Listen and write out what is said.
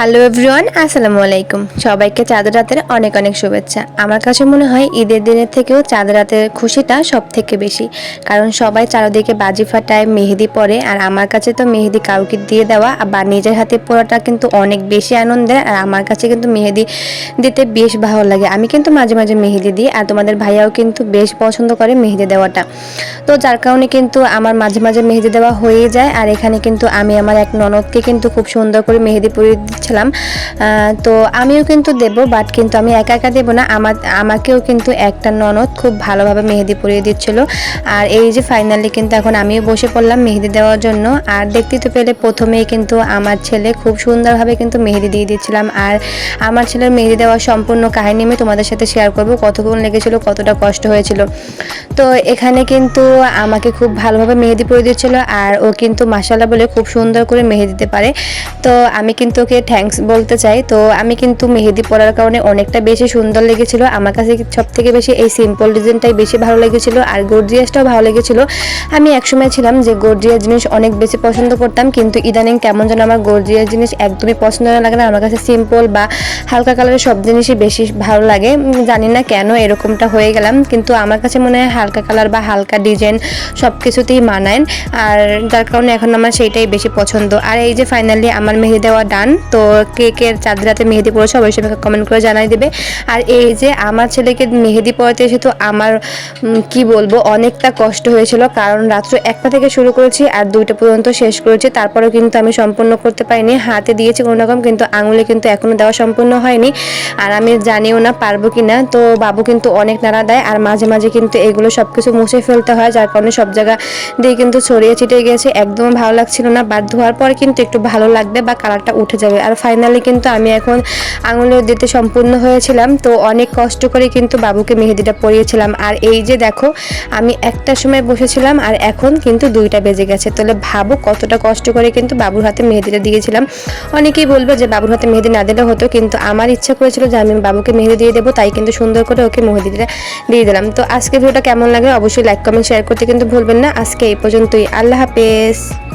Hello everyone, আসসালামু আলাইকুম। সবাইকে চাঁদ রাতের অনেক অনেক শুভেচ্ছা। আমার কাছে মনে হয় ঈদের দিনের থেকেও চাঁদ রাতের খুশিটা সব থেকে বেশি। কারণ সবাই চারদিকে বাজি ফাটায়, মেহেদি পরে, আর আমার কাছে তো মেহেদি কাউকে দিয়ে দেওয়া বা নিজের হাতে পড়াটা কিন্তু অনেক বেশি আনন্দের, আর আমার কাছে কিন্তু মেহেদি দিতে বেশ ভালো লাগে। আমি কিন্তু মাঝে মাঝে মেহেদি দিই, আর তোমাদের ভাইয়াও কিন্তু বেশ পছন্দ করে মেহেদি দেওয়াটা। তো যার কারণে কিন্তু আমার মাঝে মাঝে মেহেদি দেওয়া হয়ে যায়, আর এখানে কিন্তু আমি আমার এক ননদকে কিন্তু খুব সুন্দর করে মেহেদি পরিয়ে দিচ্ছিলাম তো আমিও কিন্তু দেব বাট কিন্তু আমি একা একা দেবো না। আমার, আমাকেও কিন্তু একটা ননদ খুব ভালোভাবে মেহেদি পরিয়ে দিচ্ছিল। আর এই যে ফাইনালি কিন্তু এখন আমিও বসে পড়লাম মেহেদি দেওয়ার জন্য। আর দেখতে তো পেলে প্রথমেই কিন্তু আমার ছেলে খুব সুন্দরভাবে কিন্তু মেহেদি দিয়ে দিচ্ছিলাম। আর আমার ছেলের মেহেদি দেওয়ার সম্পূর্ণ কাহিনী আমি তোমাদের সাথে শেয়ার করব কতক্ষণ লেগেছিল, কতটা কষ্ট হয়েছিল। তো এখানে কিন্তু আমাকে খুব ভালোভাবে মেহেদি পরিয়ে দিচ্ছিল। আর ও কিন্তু মাসাল্লাহ বলে খুব সুন্দর করে মেহেদি দিতে পারে। তো আমি কিন্তু ওকে থ্যাঙ্কস বলতে চাই। তো আমি কিন্তু মেহেদি পরার কারণে অনেকটা বেশি সুন্দর লেগেছিল। আমার কাছে সব থেকে বেশি এই সিম্পল ডিজাইনটাই বেশি ভালো লেগেছিল আর গর্জিয়াসটাও ভালো লেগেছিল। আমি একসময় ছিলাম যে গর্জিয়াস জিনিস অনেক বেশি পছন্দ করতাম, কিন্তু ইদানিং কেমন যেন আমার গর্জিয়াস জিনিস একদমই পছন্দ না লাগে না। আমার কাছে সিম্পল বা হালকা কালারের সব জিনিসই বেশি ভালো লাগে। জানি না কেন এরকমটা হয়ে গেলাম, কিন্তু আমার কাছে মনে হয় হালকা কালার বা হালকা ডিজাইন সব কিছুতেই মানায়। আর যার কারণে এখন আমার সেইটাই বেশি পছন্দ। আর এই যে ফাইনালি আমার মেহেদি দেওয়া ডান তো কে কে রাতে মেহেদি পড়েছে, অবশ্যই আমাকে কমেন্ট করে জানাই দেবে। আর এই যে আমার ছেলেকে মেহেদি পড়াতে এসে তো আমার কি বলব, অনেকটা কষ্ট হয়েছিল। কারণ রাত্র একটা থেকে শুরু করেছি আর দুইটা পর্যন্ত শেষ করেছি। তারপরেও কিন্তু আমি সম্পূর্ণ করতে পারিনি। হাতে দিয়েছি কোনো রকম, কিন্তু আঙুলে কিন্তু এখনও দেওয়া সম্পূর্ণ হয়নি। আর আমি জানিও না পারব কি না তো বাবু কিন্তু অনেক নাড়া দেয় আর মাঝে মাঝে কিন্তু এগুলো সব কিছু মুছে ফেলতে হয়, যার কারণে সব জায়গা দিয়ে কিন্তু ছড়িয়ে ছিটিয়ে গেছে। একদম ভালো লাগছিল না। বাদ ধোয়ার পর কিন্তু একটু ভালো লাগবে বা কালারটা উঠে যাবে। আর ফাইনালি কিন্তু আমি এখন আঙুলে দিতে সম্পূর্ণ হয়েছিলাম। তো অনেক কষ্ট করে কিন্তু বাবুকে মেহেদিটা পরিয়েছিলাম। আর এই যে দেখো, আমি একটা সময় বসেছিলাম আর এখন কিন্তু দুইটা বেজে গেছে। তাহলে ভাবো কতটা কষ্ট করে কিন্তু বাবুর হাতে মেহেদিটা দিয়েছিলাম। অনেকেই বলবে যে বাবুর হাতে মেহেদি না দিলে হতো, কিন্তু আমার ইচ্ছা করেছিল যে আমি বাবুকে মেহেদি দিয়ে দেবো, তাই কিন্তু সুন্দর করে ওকে মেহেদিটা দিয়ে দিলাম। তো আজকে ভিডিওটা কেমন লাগে অবশ্যই লাইক কমেন্ট শেয়ার করতে কিন্তু ভুলবেন না। আজকে এই পর্যন্তই। আল্লাহ হাফেজ।